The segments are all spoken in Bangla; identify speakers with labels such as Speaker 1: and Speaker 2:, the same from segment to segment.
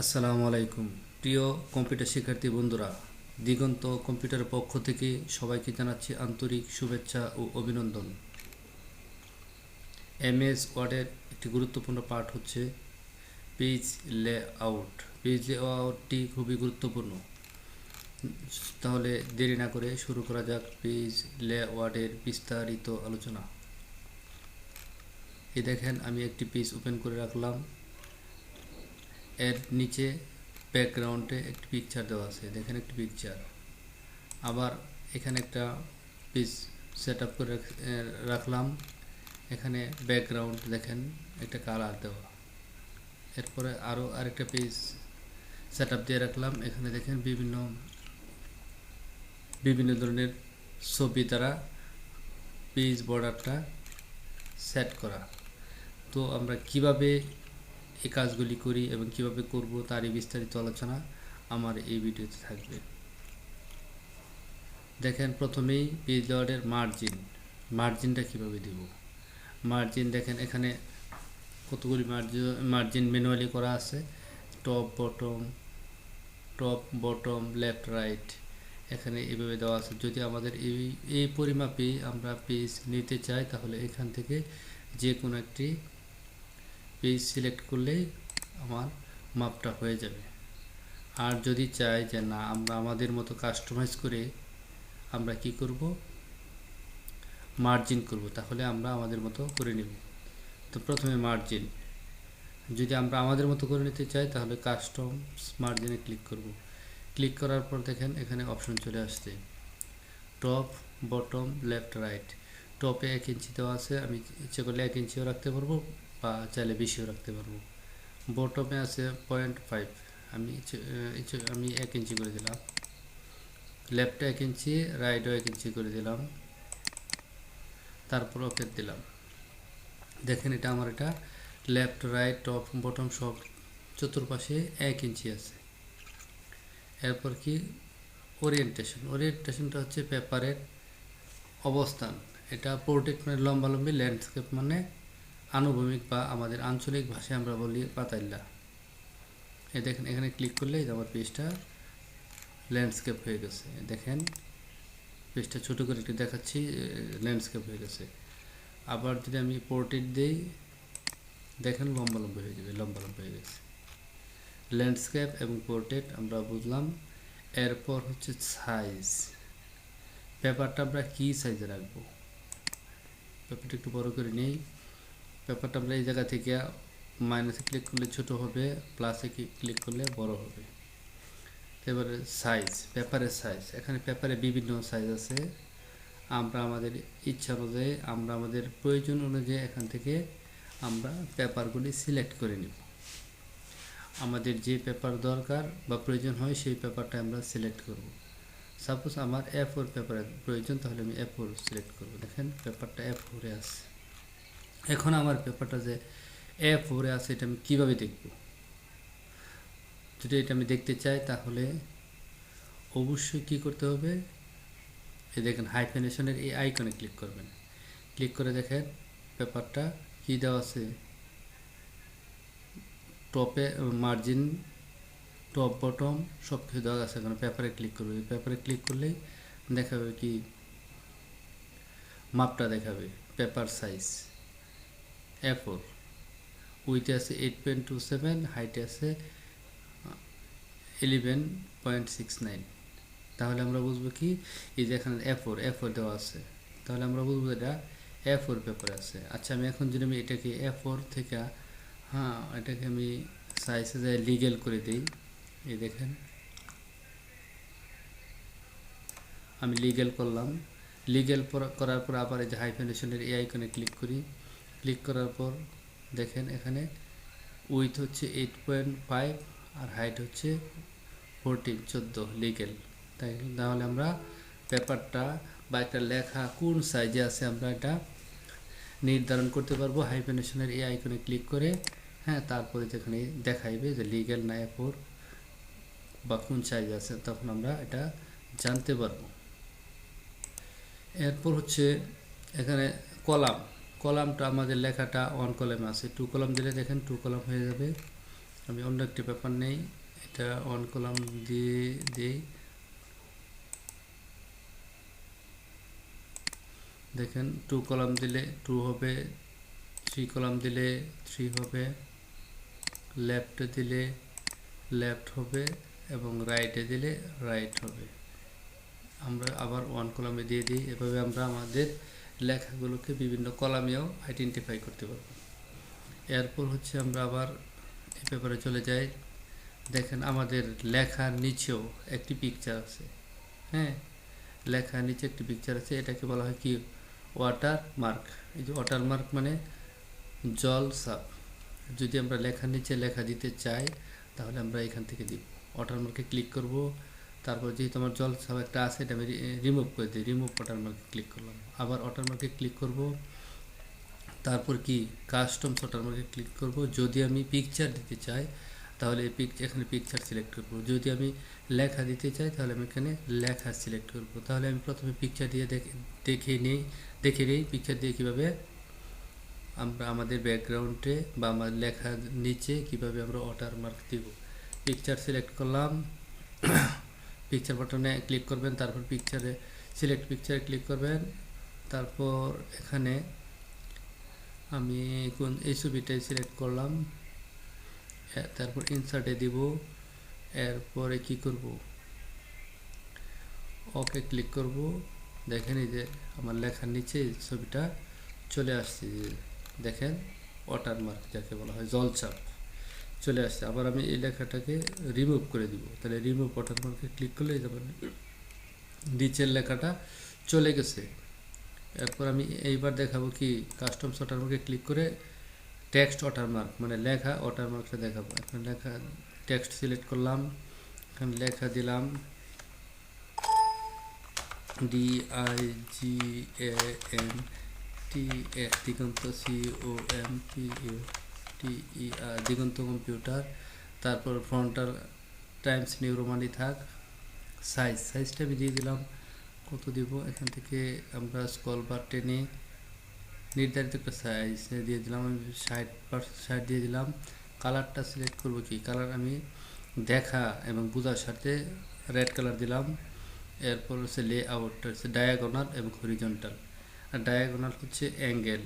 Speaker 1: আসসালামু আলাইকুম। প্রিয় কম্পিউটার শিক্ষার্থী বন্ধুরা, দিগন্ত কম্পিউটারের পক্ষ থেকে সবাইকে জানাচ্ছি আন্তরিক শুভেচ্ছা ও অভিনন্দন। এমএস ওয়ার্ডের একটি গুরুত্বপূর্ণ পার্ট হচ্ছে পেজ লে আউট পেজ লে আউটটি খুবই গুরুত্বপূর্ণ। তাহলে দেরি না করে শুরু করা যাক পেজ লেআউটের বিস্তারিত আলোচনা। এ দেখেন, আমি একটি পেজ ওপেন করে রাখলাম। এর নিচে ব্যাকগ্রাউন্ডে একটি পিকচার দেওয়া আছে। দেখেন একটি পিকচার আবার এখানে একটা পিস সেট আপ করে রাখলাম। এখানে ব্যাকগ্রাউন্ড দেখেন, একটা কালার দেওয়া। এরপরে আরও আরেকটা পেজ সেট আপ দিয়ে রাখলাম। এখানে দেখেন বিভিন্ন বিভিন্ন ধরনের ছবি দ্বারা পেজ বর্ডারটা সেট করা। তো আমরা কীভাবে এই কাজগুলি করি এবং কীভাবে করব তারই বিস্তারিত আলোচনা আমার এই ভিডিওতে থাকবে। দেখেন প্রথমেই পেজ লোয়ার্ডের মার্জিন মার্জিনটা কীভাবে দিব? মার্জিন দেখেন এখানে কতগুলি মার্জিন মার্জিন ম্যানুয়ালি করা আছে। Top bottom top bottom left right এখানে এইভাবে দেওয়া আছে। যদি আমাদের এই এই পরিমাপে আমরা পেজ নিতে চাই তাহলে এখান থেকে যে কোনো একটি পেজ সিলেক্ট করলেই আমার মাপটা হয়ে যাবে। আর যদি চাই যে না, আমরা আমাদের মতো কাস্টমাইজ করে আমরা কি করব? মার্জিন করব, তাহলে আমরা আমাদের মতো করে নেব। তো প্রথমে মার্জিন যদি আমরা আমাদের মতো করে নিতে চাই, তাহলে কাস্টম মার্জিনে ক্লিক করব। ক্লিক করার পর দেখেন, এখানে অপশন চলে আসছে। টপ বটম লেফট রাইট টপে এক ইঞ্চি দেওয়া আছে, আমি ইচ্ছে করলে এক ইঞ্চিও রাখতে পারব। বা চাইলে বেশিও রাখতে পারব। বটমে আছে পয়েন্ট ফাইভ আমি আমি এক ইঞ্চি করে দিলাম। লেফটে এক ইঞ্চি রাইটও এক ইঞ্চি করে দিলাম। তারপর ওকে দিলাম। দেখেন এটা আমার এটা লেফট রাইট টপ বটম সব চতুর্পাশে এক ইঞ্চি আছে। এরপর কি? ওরিয়েন্টেশন ওরিয়েন্টেশনটা হচ্ছে পেপারের অবস্থান। এটা পোর্ট্রেট মানে লম্বালম্বি ল্যান্ডস্কেপ মানে আনুভূমিক বা আমাদের আঞ্চলিক ভাষায় আমরা বলি পাতাইল্লা। এ দেখেন, এখানে ক্লিক করলে এই যে আমার পেজটা ল্যান্ডস্কেপ হয়ে গেছে। দেখেন পেজটা ছোটো করে একটু দেখাচ্ছি ল্যান্ডস্কেপ হয়ে গেছে। আবার যদি আমি পোর্ট্রেট দিই, দেখেন লম্বা লম্বা হয়ে যাবে লম্বা লম্বা হয়ে গেছে। ল্যান্ডস্কেপ এবং পোর্ট্রেট আমরা বুঝলাম, এরপর হচ্ছে সাইজ পেপারটা আমরা কী সাইজে রাখব? পেপারটা একটু বড় করে নেই। পেপারটা আমরা এই জায়গা থেকে মাইনাসে ক্লিক করলে ছোট হবে প্লাসে ক্লিক করলে বড় হবে। এবারে সাইজ পেপারের সাইজ এখানে পেপারে বিভিন্ন সাইজ আছে। আমরা আমাদের ইচ্ছা অনুযায়ী, আমরা আমাদের প্রয়োজন অনুযায়ী এখান থেকে আমরা পেপারগুলি সিলেক্ট করে নিব। আমাদের যে পেপার দরকার বা প্রয়োজন হয়, সেই পেপারটা আমরা সিলেক্ট করব। সাপোজ আমার এ ফোর পেপারের প্রয়োজন, তাহলে আমি এ ফোর সিলেক্ট করব। দেখেন পেপারটা এ ফোরে আছে। এখন আমার পেপারটা যে, এ ফোরে আছে, এটা আমি কীভাবে দেখব? যদি এটা আমি দেখতে চাই, তাহলে অবশ্যই কি করতে হবে? এই দেখেন হাইফেনেশনের এই আইকনে ক্লিক করবেন। ক্লিক করে দেখেন পেপারটা কি দেওয়া আছে? টপে মার্জিন টপ বটম সব কিছু দেওয়া আছে এখানে। পেপারে ক্লিক করবে। পেপারে ক্লিক করলেই দেখাবে কি? মাপটা দেখাবে পেপার সাইজ এ ফোর উইথে আছে এইট পয়েন্ট টু সেভেন হাইটে আছে ইলেভেন পয়েন্ট সিক্স নাইন তাহলে আমরা বুঝব কি? এই যে এখানে এ ফোর এ ফোর দেওয়া আছে। তাহলে আমরা বুঝব এটা এ ফোর পেপার আছে। আচ্ছা আমি এখন যদি আমি এটাকে এ ফোর থেকে হ্যাঁ এটাকে আমি সাইজে যাই লিগেল করে দিই। এই দেখেন। আমি লিগেল করলাম। লিগেল করার পর আবার এই যে হাইফেনেশনের এই আইকনে ক্লিক করি। ক্লিক করার পর দেখেন এখানে উইথ হচ্ছে এইট পয়েন্ট ফাইভ আর হাইট হচ্ছে ফোরটিন চোদ্দ লিগেল তাই তাহলে আমরা পেপারটা বা একটা লেখা কোন সাইজে আছে আমরা এটা নির্ধারণ করতে পারব। হাইফেনেশনের এই আইকনে ক্লিক করে হ্যাঁ তারপরে যেখানে দেখাইবে যে লিগেল না ফোর বা কোন সাইজ আছে, তখন আমরা এটা জানতে পারব। এরপর হচ্ছে এখানে কলাম। কলামটা আমাদের লেখাটা ওয়ান কলামে আছে। টু কলাম দিলে দেখেন টু কলাম হয়ে যাবে। আমি অন্য একটি পেপার নেই। এটা ওয়ান কলাম দিয়ে দিই। দেখেন টু কলাম দিলে টু হবে থ্রি কলাম দিলে থ্রি হবে লেফটে দিলে লেফট হবে এবং রাইটে দিলে রাইট হবে। আমরা আবার ওয়ান কলামে দিয়ে দিই। এভাবে আমরা আমাদের লেখাগুলোকে বিভিন্ন কলামেও আইডেন্টিফাই করতে পারব। এরপর হচ্ছে আমরা আবার এই পেপারে চলে যাই। দেখেন আমাদের লেখার নিচেও একটি পিকচার আছে। হ্যাঁ লেখার নিচে একটি পিকচার আছে। এটাকে বলা হয় কি? ওয়াটার মার্ক এই যে ওয়াটার মার্ক মানে জল সাপ। যদি আমরা লেখার নিচে লেখা দিতে চাই, তাহলে আমরা এখান থেকে দিব। ওয়াটার মার্কে ক্লিক করব। তারপর যেহেতু আমার জল সাপ একটা আছে, এটা আমি রিমুভ করে দিই। রিমুভ ওয়াটার মার্কে ক্লিক করলাম। আবার ওয়াটার মার্কে ক্লিক করব। তারপর কি? কাস্টমস ওয়াটার মার্কে ক্লিক করব। যদি আমি পিকচার দিতে চাই, তাহলে পিকচার এখানে পিকচার সিলেক্ট করব। যদি আমি লেখা দিতে চাই, তাহলে আমি এখানে লেখা সিলেক্ট করব। তাহলে আমি প্রথমে পিকচার দিয়ে দেখে নিই দেখে নিই। পিকচার দিয়ে কীভাবে আমরা আমাদের ব্যাকগ্রাউন্ডে বা আমার লেখার নিচে কীভাবে আমরা ওয়াটার মার্ক দিব। পিকচার সিলেক্ট করলাম। পিকচার বাটনে ক্লিক করবেন, তারপর পিকচারে সিলেক্ট পিকচারে ক্লিক করবেন। তারপর এখানে আমি কোন এই ছবিটাই সিলেক্ট করলাম তারপর ইনসার্টে দিব, এরপরে কি করব? ওকে ক্লিক করব। দেখেন এই যে আমার লেখার নিচে ছবিটা চলে আসছে। দেখেন ওয়াটার মার্ক যাকে বলা হয় জলচাপ চলে আসছে। আবার আমি এই লেখাটাকে রিমুভ করে দিব। তাহলে রিমুভ ওয়াটার মার্কে ক্লিক করলে যেমন নিচের লেখাটা চলে গেছে। এরপর আমি এইবার দেখাবো কি কাস্টমস ওয়াটার মার্কে ক্লিক করে টেক্সট ওয়াটারমার্ক মানে লেখা ওয়াটারমার্কটা দেখাবো। এখন লেখা টেক্সট সিলেক্ট করলাম। এখানে লেখা দিলাম D I G A N T A Diganta C O M P U T Diganta computer, তারপর ফ্রন্টাল টাইমস নিউ রোমানি থাক, সাইজ, সাইজটা আমি দিয়ে দিলাম, কত দিব? এখান থেকে আমরা স্কল বার টেনে নির্ধারিত একটা সাইজ দিয়ে দিলাম, আমি ষাট ষাট দিয়ে দিলাম। কালারটা সিলেক্ট করব কি? কালার আমি দেখা এবং বোঝার সাথে রেড কালার দিলাম। এরপর হচ্ছে লে আউটটা হচ্ছে ডায়াগোনাল এবং হরিজন্টাল। আর ডায়াগোনাল হচ্ছে অ্যাঙ্গেল,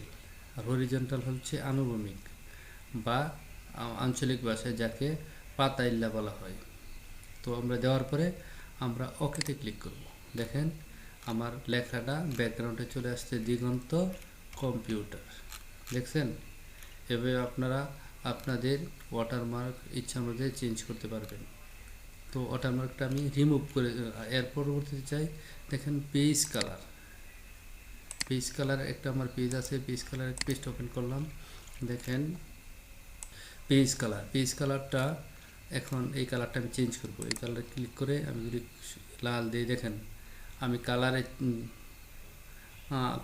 Speaker 1: আর হরিজন্টাল হচ্ছে আনুভূমিক। বা আঞ্চলিক ভাষায় যাকে পাতাইল্লা বলা হয়। তো আমরা দেওয়ার পরে আমরা ওকেতে ক্লিক করব। দেখেন, আমার লেখাটা ব্যাকগ্রাউন্ডে চলে আসছে দিগন্ত কম্পিউটার। দেখছেন? এভাবে আপনারা আপনাদের ওয়াটারমার্ক ইচ্ছা অনুযায়ী চেঞ্জ করতে পারবেন। তো ওয়াটারমার্কটা আমি রিমুভ করে, এর পরবর্তীতে চাই, দেখেন পেজ কালার পেজ কালার একটা আমার পেজ আছে পেজ কালার পেজটা ওপেন করলাম। দেখেন পেজ কালার পেজ কালারটা এখন এই কালারটা আমি চেঞ্জ করব। এই কালারে ক্লিক করে আমি যদি লাল দিয়ে দেখেন, আমি কালারে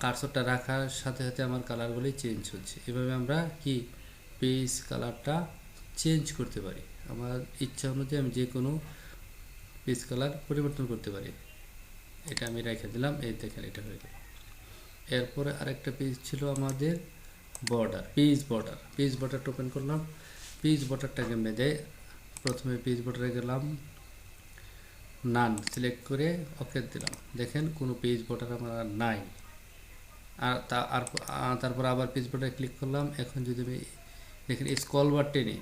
Speaker 1: কারসরটা রাখার সাথে সাথে আমার কালারগুলি চেঞ্জ হচ্ছে। এভাবে আমরা কি পেজ কালারটা চেঞ্জ করতে পারি? আমার ইচ্ছা অনুযায়ী আমি যে কোনো পেজ কালার পরিবর্তন করতে পারি। এটা আমি রেখে দিলাম, এই দেখেন এটা হয়ে গেল। এরপরে আরেকটা পেজ ছিল আমাদের বর্ডার পেজ বর্ডার পেজ বর্ডারটা ওপেন করলাম পেজ বর্ডারটাকে মেদে প্রথমে পেজ বর্ডারে গেলাম নান সিলেক্ট করে ওকে দিলাম। দেখেন কোনো পেজ বর্ডার আমার নাই। আর তা, আর তারপর আবার পেজ বর্ডারে ক্লিক করলাম। এখন যদি আমি দেখেন স্কল বার টেনে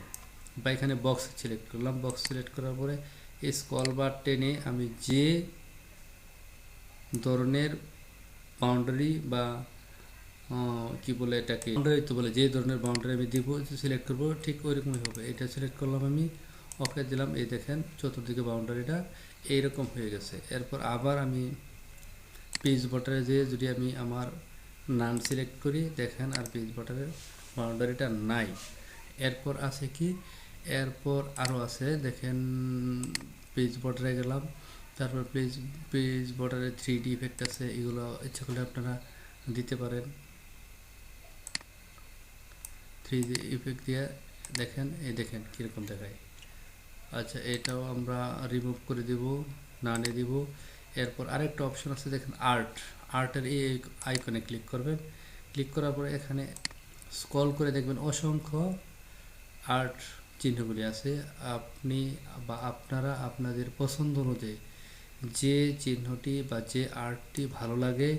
Speaker 1: বা এখানে বক্স সিলেক্ট করলাম। বক্স সিলেক্ট করার পরে স্কল বার টেনে আমি যে ধরনের বাউন্ডারি বা কি বলে এটাকে? বাউন্ডারি তো বলে, যে ধরনের বাউন্ডারি আমি দিব সিলেক্ট করব, ঠিক ওইরকমই হবে। এটা সিলেক্ট করলাম আমি ওকে দিলাম, এই দেখেন, চতুর্দিকে বাউন্ডারিটা এইরকম হয়ে গেছে। এরপর আবার আমি পেজ বটারে যেয়ে যদি আমি আমার নাম সিলেক্ট করি, দেখেন আর পেজ বটারের বাউন্ডারিটা নাই। এরপর আছে কি? এরপর আরও আছে, দেখেন পেজ বর্ডারে গেলাম। তারপর পেজ পেজ বর্ডারে থ্রি ডি ইফেক্ট আছে, এগুলো ইচ্ছা করলে আপনারা দিতে পারেন। থ্রি ইফেক্ট দিয়ে দেখেন, এই দেখেন কীরকম দেখায়। আচ্ছা এটাও আমরা রিমুভ করে দেব নানে দিব। এরপর আরেকটা অপশন আছে, দেখেন আর্ট আর্টের এই আইকনে ক্লিক করবেন। ক্লিক করার পরে এখানে স্কল করে দেখবেন অসংখ্য আর্ট চিহ্নগুলি আছে। আপনি বা আপনারা আপনাদের পছন্দ অনুযায়ী যে চিহ্নটি বা যে আর্টটি ভালো লাগে,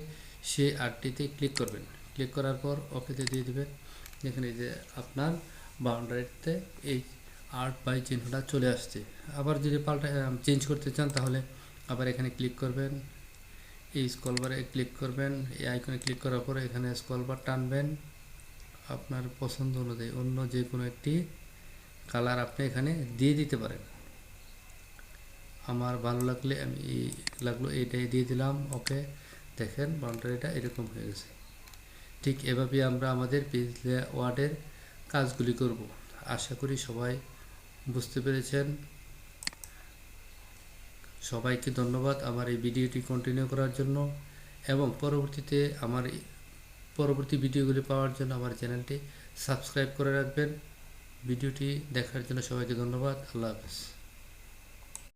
Speaker 1: সেই আর্টটিতে ক্লিক করবেন। ক্লিক করার পর ওকেতে দিয়ে দেবেন। দেখেন এই যে আপনার বাউন্ডারিতে এই আর্ট বাই চিহ্নটা চলে আসছে। আবার যদি পাল্টা চেঞ্জ করতে চান তাহলে আবার এখানে ক্লিক করবেন। এই স্কলবারে ক্লিক করবেন। এই আইকনে ক্লিক করার পরে এখানে স্কলবার টানবেন। আপনার পছন্দ অনুযায়ী অন্য যে কোনো একটি কালার আপনি এখানে দিয়ে দিতে পারেন। আমার ভালো লাগলে আমি লাগল, এইটাই দিয়ে দিলাম। ওকে দেখেন বাউন্ডারিটা এরকম হয়ে গেছে। ঠিক এভাবে আমরা আমাদের পেজ ওয়ার্ডের কাজগুলি করব। আশা করি সবাই বুঝতে পেরেছেন। সবাইকে ধন্যবাদ আমার এই ভিডিওটি কন্টিনিউ করার জন্য এবং পরবর্তীতে আমার পরবর্তী ভিডিওগুলি পাওয়ার জন্য আমার চ্যানেলটি সাবস্ক্রাইব করে রাখবেন। ভিডিওটি দেখার জন্য সবাইকে ধন্যবাদ। আল্লাহ হাফেজ।